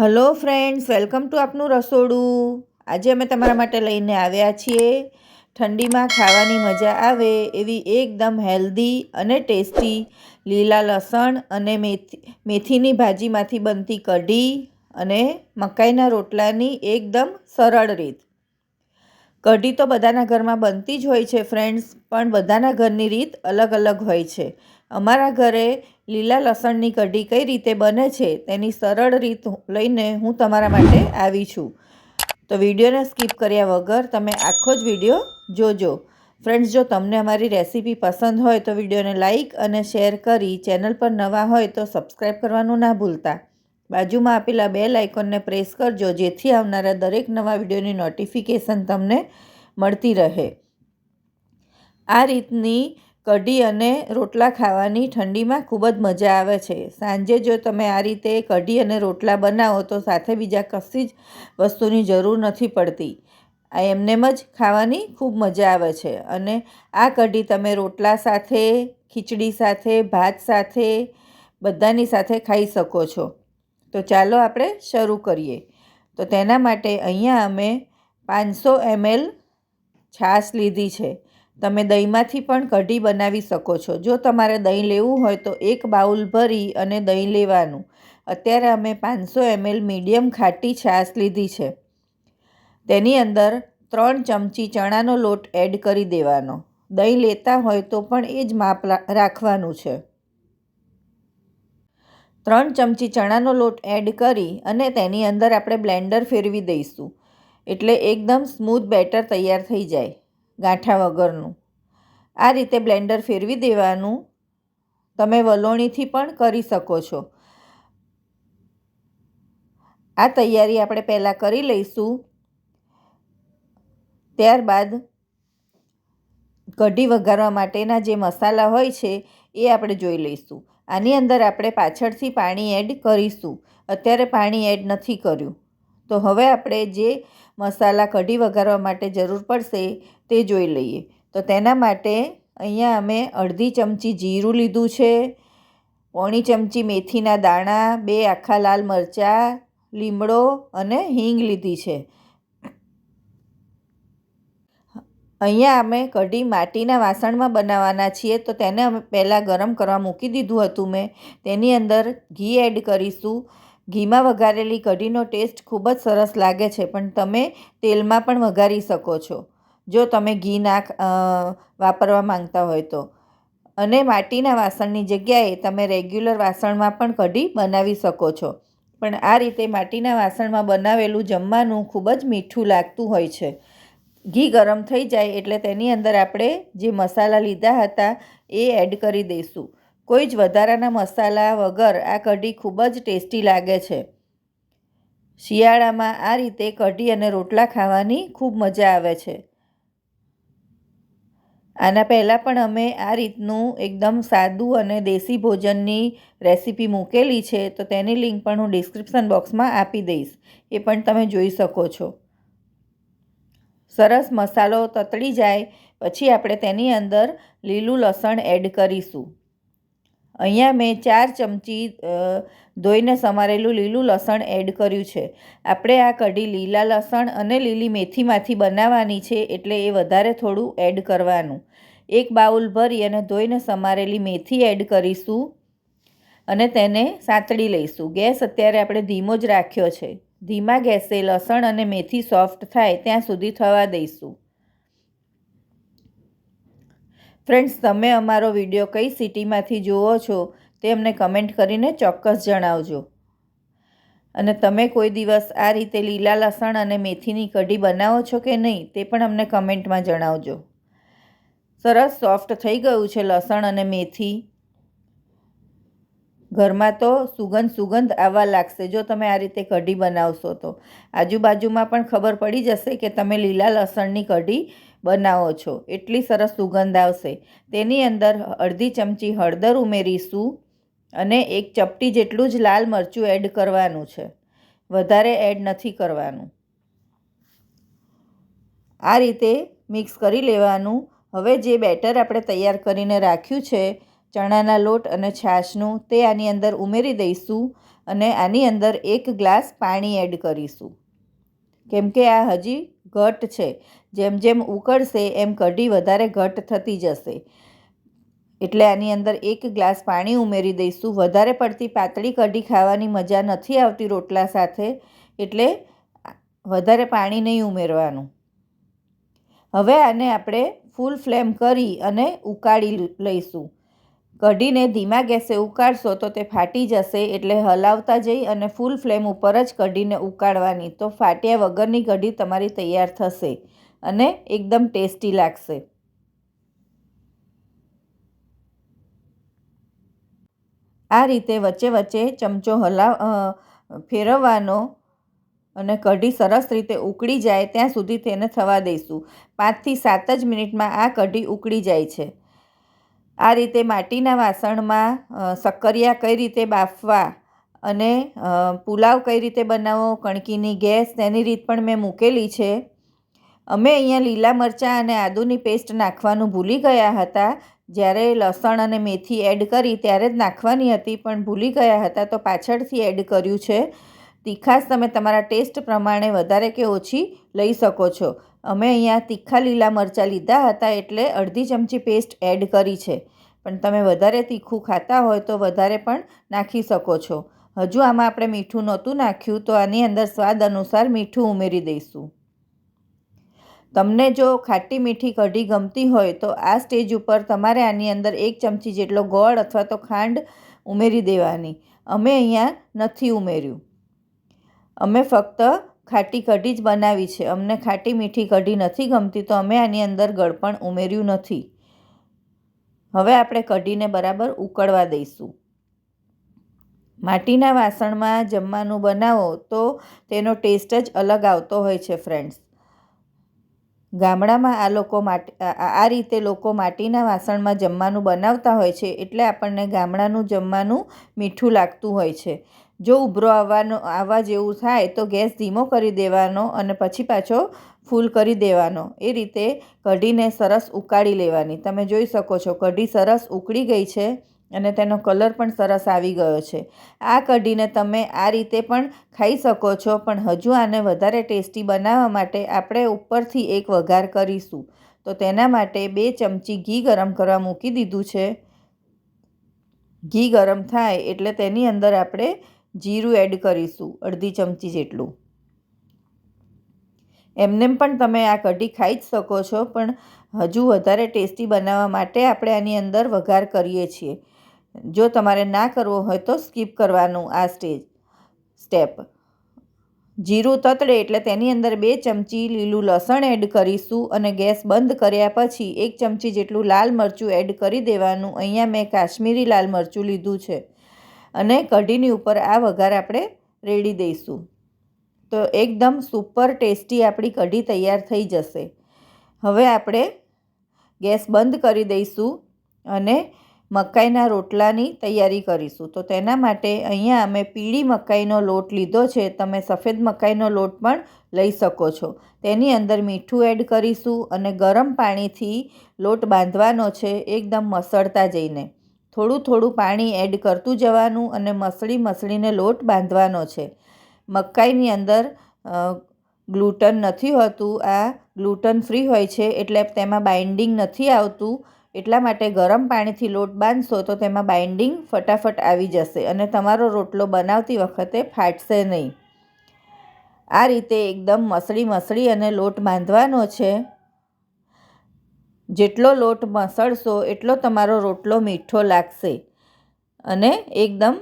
Hello friends, welcome to આપનું રસોડું. આજે અમે તમારા માટે લઈને આવ્યા છીએ. ઠંડીમાં ખાવાની મજા આવે એવી એકદમ હેલ્ધી અને ટેસ્ટી લીલા લસણ અને મેથી, મેથીની ભાજીમાંથી બનતી કઢી અને મકાઈના રોટલાની એકદમ સરળ રીત. કઢી તો બધાના ઘરમાં બનતી જ હોય છે ફ્રેન્ડ્સ પણ બધાના ઘરની રીત અલગ અલગ હોય છે. અમારા ઘરે લીલા લસણની કઢી કઈ રીતે બને છે, તેની સરળ રીત લઈને હું તમારા માટે આવી છું. તો વિડીયોને સ્કીપ કર્યા વગર તમે આખો જ વીડિયો જોજો. ફ્રેન્ડ્સ જો તમને અમારી રેસીપી પસંદ હોય તો વિડીયોને લાઇક અને શેર કરી ચેનલ પર નવા હોય તો સબસ્ક્રાઈબ કરવાનું ના ભૂલતા. બાજુમાં આપેલા બે લાઇકોનને પ્રેસ કરજો, જેથી આવનારા દરેક નવા વિડીયોની નોટિફિકેશન તમને મળતી રહે. આ રીતની કઢી અને રોટલા ખાવાની ઠંડીમાં ખૂબ જ મજા આવે છે. સાંજે જો તમે આ રીતે કઢી અને રોટલા બનાવો, તો સાથે બીજા કશી જ વસ્તુની જરૂર નથી પડતી. આ એમનેમ જ ખાવાની ખૂબ મજા આવે છે. અને આ કઢી તમે રોટલા સાથે, ખીચડી સાથે, ભાત સાથે, બધાની સાથે ખાઈ શકો છો. તો ચાલો આપણે શરૂ કરીએ. તો તેના માટે અહીંયા અમે પાંચસો એમએલ છાશ લીધી છે. તમે દહીંમાંથી પણ કઢી બનાવી શકો છો. જો તમારે દહીં લેવું હોય તો એક બાઉલ ભરી અને દહીં લેવાનું. અત્યારે અમે પાંચસો એમએલ મીડિયમ ખાટી છાશ લીધી છે. તેની અંદર ત્રણ ચમચી ચણાનો લોટ એડ કરી દેવાનો. દહીં લેતા હોય તો પણ એ જ માપ રાખવાનું છે. ત્રણ ચમચી ચણાનો લોટ એડ કરી અને તેની અંદર આપણે બ્લેન્ડર ફેરવી દઈશું. એટલે એકદમ સ્મૂથ બેટર તૈયાર થઈ જાય ગાંઠા વગરનું. આ રીતે બ્લેન્ડર ફેરવી દેવાનું તમે વલોણીથી પણ કરી શકો છો. આ તૈયારી આપણે પહેલાં કરી લઈશું. ત્યારબાદ કઢી વઘારવા માટેના જે મસાલા હોય છે એ આપણે જોઈ લઈશું. આની અંદર આપણે પાછળથી પાણી એડ કરીશું. અત્યારે પાણી એડ નથી કર્યું. તો હવે આપણે જે મસાલા કઢી વઘારવા માટે જરૂર પડશે તે જોઈ લઈએ. તો તેના માટે અહીંયા અમે અડધી ચમચી જીરું લીધું છે, પોણી ચમચી મેથીના દાણા, બે આખા લાલ મરચાં, લીમડો અને હિંગ લીધી છે. અહીંયા અમે કઢી માટીના વાસણમાં બનાવવાના છીએ, તો તેને અમે પહેલાં ગરમ કરવા મૂકી દીધું હતું મેં. તેની અંદર ઘી એડ કરીશું. ઘીમાં વઘારેલી કઢીનો ટેસ્ટ ખૂબ જ સરસ લાગે છે, પણ તમે તેલમાં પણ વઘારી શકો છો, જો તમે ઘી નાખ વાપરવા માંગતા હોય તો. અને માટીના વાસણની જગ્યાએ તમે રેગ્યુલર વાસણમાં પણ કઢી બનાવી શકો છો. પણ આ રીતે માટીના વાસણમાં બનાવેલું જમવાનું ખૂબ જ મીઠું લાગતું હોય છે. ઘી ગરમ થઈ જાય એટલે તેની અંદર આપણે જે મસાલા લીધા હતા એ એડ કરી દઈશું. કોઈ જ વધારાના મસાલા વગર આ કઢી ખૂબ જ ટેસ્ટી લાગે છે. શિયાળામાં આ રીતે કઢી અને રોટલા ખાવાની ખૂબ મજા આવે છે. આના પહેલાં પણ અમે આ રીતનું એકદમ સાદું અને દેશી ભોજનની રેસીપી મૂકેલી છે, તો તેની લિંક પણ હું ડિસ્ક્રિપ્શન બોક્સમાં આપી દઈશ. એ પણ તમે જોઈ શકો છો. સરસ મસાલો તતળી જાય, પછી આપણે તેની અંદર લીલું લસણ એડ કરીશું. અહીંયા મેં ચાર ચમચી ધોઈને સમારેલું લીલું લસણ એડ કર્યું છે. આપણે આ કઢી લીલા લસણ અને લીલી મેથીમાંથી બનાવવાની છે, એટલે એ વધારે થોડું એડ કરવાનું. એક બાઉલ ભરી અને ધોઈને સમારેલી મેથી એડ કરીશું અને તેને સાંતળી લઈશું. ગેસ અત્યારે આપણે ધીમો જ રાખ્યો છે. ધીમા ગેસે લસણ અને મેથી સોફ્ટ થાય ત્યાં સુધી થવા દઈશું. ફ્રેન્ડ્સ, તમે અમારો વીડિયો કઈ સિટીમાંથી જુઓ છો તે અમને કમેન્ટ કરીને ચોક્કસ જણાવજો. અને તમે કોઈ દિવસ આ રીતે લીલા લસણ અને મેથીની કઢી બનાવો છો કે નહીં તે પણ અમને કમેન્ટમાં જણાવજો. સરસ સોફ્ટ થઈ ગયું છે લસણ અને મેથી. ઘરમાં તો સુગંધ સુગંધ આવવા લાગશે. જો તમે આ રીતે કઢી બનાવશો તો. આજુબાજુમાં પણ ખબર પડી જશે કે તમે લીલા લસણની કઢી બનાવો છો. એટલી સરસ સુગંધ આવશે. તેની અંદર અડધી ચમચી હળદર ઉમેરીશું અને એક ચપટી જેટલું જ લાલ મરચું એડ કરવાનું છે. વધારે એડ નથી કરવાનું. આ રીતે મિક્સ કરી લેવાનું. હવે જે બેટર આપણે તૈયાર કરીને રાખ્યું છે ચણાના લોટ અને છાશનું તે આની અંદર ઉમેરી દઈશું અને આની અંદર એક ગ્લાસ પાણી એડ કરીશું. કેમ કે આ હજી ઘટ છે. જેમ જેમ ઉકળશે, એમ કઢી વધારે ઘટ થતી જશે. એટલે આની અંદર એક ગ્લાસ પાણી ઉમેરી દઈશું. વધારે પડતી પાતળી કઢી ખાવાની મજા નથી આવતી રોટલા સાથે, એટલે વધારે પાણી નહીં ઉમેરવાનું. હવે આને આપણે ફૂલ ફ્લેમ કરી અને ઉકાળી લઈશું. કઢીને ધીમા ગેસે ઉકાળશો તો તે ફાટી જશે એટલે હલાવતા જઈ અને ફૂલ ફ્લેમ ઉપર જ કઢીને ઉકાળવાની. તો ફાટ્યા વગરની કઢી તમારી તૈયાર થશે અને એકદમ ટેસ્ટી લાગશે. આ રીતે વચ્ચે વચ્ચે ચમચો હલાવ ફેરવવાનો અને કઢી સરસ રીતે ઉકળી જાય ત્યાં સુધી તેને થવા દઈશું. પાંચથી સાત જ મિનિટમાં આ કઢી ઉકળી જાય છે. આ રીતે માટીના વાસણમાં શક્કરિયા કઈ રીતે બાફવા અને પુલાવ કઈ રીતે બનાવવો, કણકીની ગેસ તેની રીત પણ મેં મૂકેલી છે. અમે અહીંયા લીલા મરચાં અને આદુની પેસ્ટ નાખવાનું ભૂલી ગયા હતા. જ્યારે લસણ અને મેથી એડ કરી ત્યારે જ નાખવાની હતી, પણ ભૂલી ગયા હતા તો પાછળથી એડ કર્યું છે. તીખાશ તમે તમારા ટેસ્ટ પ્રમાણે વધારે કે ઓછી લઈ શકો છો. અમે અહીંયા તીખા લીલા મરચાં લીધા હતા એટલે અડધી ચમચી પેસ્ટ એડ કરી છે. પણ તમે વધારે તીખું ખાતા હોય તો વધારે પણ નાખી શકો છો. હજુ આમાં આપણે મીઠું નહોતું નાખ્યું તો આની અંદર સ્વાદ અનુસાર મીઠું ઉમેરી દઈશું. તમને જો ખાટી મીઠી કઢી ગમતી હોય તો આ સ્ટેજ ઉપર તમારે આની અંદર એક ચમચી જેટલો ગોળ અથવા તો ખાંડ ઉમેરી દેવાની. અમે અહીંયા નથી ઉમેર્યું. અમે ફક્ત ખાટી કઢી જ બનાવી છે. અમને ખાટી મીઠી કઢી નથી ગમતી, તો અમે આની અંદર ગળપણ ઉમેર્યું નથી. હવે આપણે કઢીને બરાબર ઉકળવા દઈશું. માટીના વાસણમાં જમવાનું બનાવો તો તેનો ટેસ્ટ જ અલગ આવતો હોય છે ફ્રેન્ડ્સ ગામડામાં આ લોકો માટી આ રીતે લોકો માટીના વાસણમાં જમવાનું બનાવતા હોય છે, એટલે આપણને ગામડાનું જમવાનું મીઠું લાગતું હોય છે. જો ઉભરો આવવાનો, આવવા જેવું થાય તો ગેસ ધીમો કરી દેવાનો અને પછી પાછો ફૂલ કરી દેવાનો. એ રીતે કઢીને સરસ ઉકાળી લેવાની. તમે જોઈ શકો છો, કઢી સરસ ઉકળી ગઈ છે અને તેનો કલર પણ સરસ આવી ગયો છે. આ કઢીને તમે આ રીતે પણ ખાઈ શકો છો, પણ હજુ આને વધારે ટેસ્ટી બનાવવા માટે આપણે ઉપરથી એક વઘાર કરીશું. તો તેના માટે બે ચમચી ઘી ગરમ કરવા મૂકી દીધું છે. ઘી ગરમ થાય એટલે તેની અંદર આપણે જીરું એડ કરીશું, અડધી ચમચી જેટલું. એમનેમ પણ તમે આ કઢી ખાઈ જ શકો છો, પણ હજુ વધારે ટેસ્ટી બનાવવા માટે આપણે આની અંદર વઘાર કરીએ છીએ. જો તમારે ના કરવો હોય તો સ્કીપ કરવાનું આ સ્ટેજ, સ્ટેપ. જીરું તતડે એટલે તેની અંદર બે ચમચી લીલું લસણ એડ કરીશું અને ગેસ બંધ કર્યા પછી એક ચમચી જેટલું લાલ મરચું એડ કરી દેવાનું. અહીંયા મેં કાશ્મીરી લાલ મરચું લીધું છે. અને કઢીની ઉપર આ વઘાર આપણે રેડી દઈશું. તો એકદમ સુપર ટેસ્ટી આપણી કઢી તૈયાર થઈ જશે. હવે આપણે ગેસ બંધ કરી દઈશું અને મકાઈના રોટલાની તૈયારી કરીશું. તો તેના માટે અહીંયા અમે પીળી મકાઈનો લોટ લીધો છે. તમે સફેદ મકાઈનો લોટ પણ લઈ શકો છો. તેની અંદર મીઠું એડ કરીશું અને ગરમ પાણીથી લોટ બાંધવાનો છે, એકદમ મસળતા જઈને. થોડું થોડું પાણી એડ કરતું જવાનું અને મસળી મસળીને લોટ બાંધવાનો છે. મકાઈની અંદર ગ્લુટન નથી હોતું. આ ગ્લુટન ફ્રી હોય છે એટલે તેમાં બાઇન્ડિંગ નથી આવતું. એટલા માટે ગરમ પાણીથી લોટ બાંધશો તો તેમાં બાઇન્ડિંગ ફટાફટ આવી જશે અને તમારો રોટલો બનાવતી વખતે ફાટશે નહીં. આ રીતે એકદમ મસળી મસળી અને લોટ બાંધવાનો છે. જેટલો લોટ મસળશો, એટલો તમારો રોટલો મીઠો લાગશે. અને એકદમ,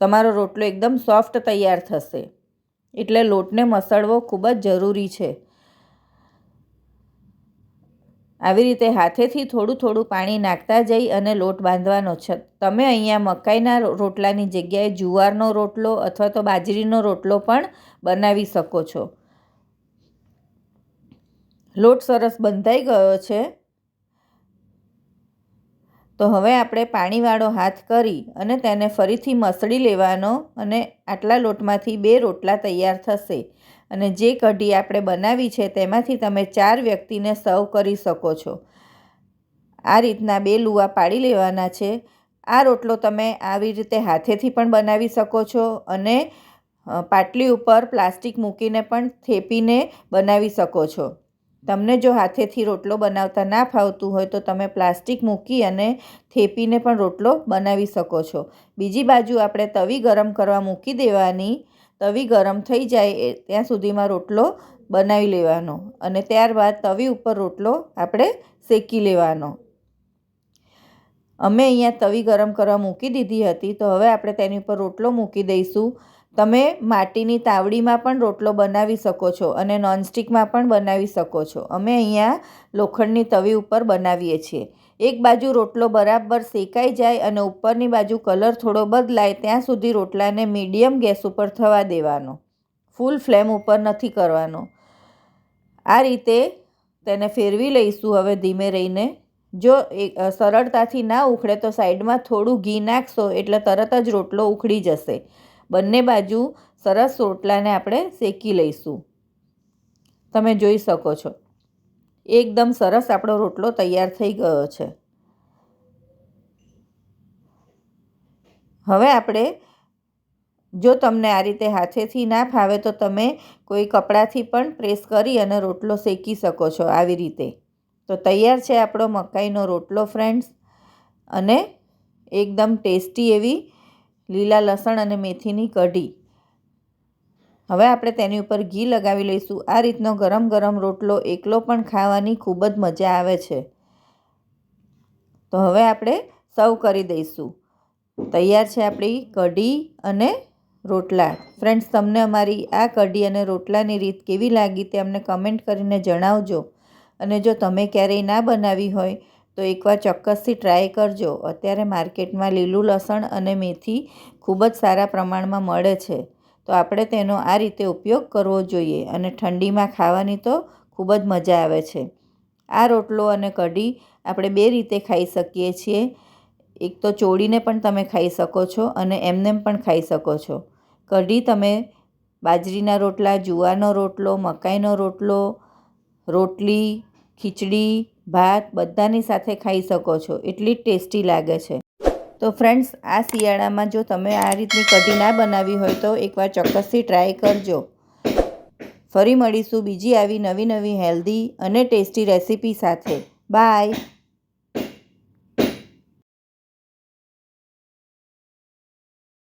તમારો રોટલો એકદમ સોફ્ટ તૈયાર થશે. એટલે લોટને મસળવો ખૂબ જ જરૂરી છે. આવી રીતે હાથેથી થોડું થોડું પાણી નાખતા જઈ અને લોટ બાંધવાનો છે. તમે અહીંયા મકાઈના રોટલાની જગ્યાએ જુવારનો રોટલો અથવા તો બાજરીનો રોટલો પણ બનાવી શકો છો. લોટ સરસ બંધાઈ ગયો છે. તો હવે આપણે પાણીવાળો હાથ કરી અને તેને ફરીથી મસળી લેવાનો અને આટલા લોટમાંથી બે રોટલા તૈયાર થશે. અને જે કઢી આપણે બનાવી છે તેમાંથી તમે ચાર વ્યક્તિને સર્વ કરી શકો છો. આ રીતના બે લુવા પાડી લેવાના છે. આ રોટલો તમે આવી રીતે હાથેથી પણ બનાવી શકો છો અને પાટલી ઉપર પ્લાસ્ટિક મૂકીને પણ થેપીને બનાવી શકો છો. તમને જો હાથેથી રોટલો બનાવતા ના ફાવતું હોય તો તમે પ્લાસ્ટિક મૂકી અને થેપીને પણ રોટલો બનાવી શકો છો. બીજી બાજુ આપણે તવી ગરમ કરવા મૂકી દેવાની. તવી ગરમ થઈ જાય એ ત્યાં સુધીમાં રોટલો બનાવી લેવાનો અને ત્યારબાદ તવી ઉપર રોટલો આપણે શેકી લેવાનો. અમે અહીંયા તવી ગરમ કરવા મૂકી દીધી હતી તો હવે આપણે તેની ઉપર રોટલો મૂકી દઈશું. તમે માટીની તાવડીમાં પણ રોટલો બનાવી શકો છો અને નોનસ્ટિકમાં પણ બનાવી શકો છો. અમે અહીંયા લોખંડની તવી ઉપર બનાવીએ છીએ. એક બાજુ રોટલો બરાબર શેકાઈ જાય અને ઉપરની બાજુ કલર થોડો બદલાય ત્યાં સુધી રોટલાને મીડિયમ ગેસ ઉપર થવા દેવાનો. ફૂલ ફ્લેમ ઉપર નથી કરવાનો. આ રીતે તેને ફેરવી લઈશું હવે ધીમે રહીને. જો એ સરળતાથી ના ઉખડે તો સાઈડમાં થોડું ઘી નાખશો એટલે તરત જ રોટલો ઉખડી જશે. બંને બાજુ સરસ રોટલાને આપણે શેકી લઈશું. તમે જોઈ શકો છો. એકદમ સરસ આપણો રોટલો તૈયાર થઈ ગયો છે. હવે આપણે જો તમને આ રીતે હાથેથી ના ફાવે તો તમે કોઈ કપડાથી પણ પ્રેસ કરી અને રોટલો શેકી શકો છો આવી રીતે. તો તૈયાર છે આપણો મકાઈનો રોટલો ફ્રેન્ડ્સ અને એકદમ ટેસ્ટી એવી લીલા લસણ અને મેથીની કઢી. હવે આપણે તેની ઉપર ઘી લગાવી લઈશું. આ રીતનો ગરમ ગરમ રોટલો એકલો પણ ખાવાની ખૂબ જ મજા આવે છે. તો હવે આપણે સર્વ કરી દઈશું. તૈયાર છે આપણી કઢી અને રોટલા. ફ્રેન્ડ્સ, તમને અમારી આ કઢી અને રોટલાની રીત કેવી લાગી તે અમને કમેન્ટ કરીને જણાવજો. અને જો તમે ક્યારેય ના બનાવી હોય તો એકવાર ચોક્કસથી ટ્રાય કરજો. અત્યારે માર્કેટમાં લીલું લસણ અને મેથી ખૂબ જ સારા પ્રમાણમાં મળે છે. તો આપણે તેનો આ રીતે ઉપયોગ કરવો જોઈએ અને ઠંડીમાં ખાવાની તો ખૂબ જ મજા આવે છે. આ રોટલો અને કઢી આપણે બે રીતે ખાઈ શકીએ છીએ. એક તો ચોળીને પણ તમે ખાઈ શકો છો અને એમનેમ પણ ખાઈ શકો છો. કઢી તમે બાજરીના રોટલા, જુવારનો રોટલો, મકાઈનો રોટલો, રોટલી, ખીચડી ભાત બધાની સાથે ખાઈ શકો છો. એટલી જ ટેસ્ટી લાગે છે. તો ફ્રેન્ડ્સ, આ શિયાળામાં જો તમે આ રીતની કઢી ના બનાવી હોય તો એકવાર ચોક્કસથી ટ્રાય કરજો. ફરી મળીશું બીજી આવી નવી નવી હેલ્ધી અને ટેસ્ટી રેસીપી સાથે. બાય.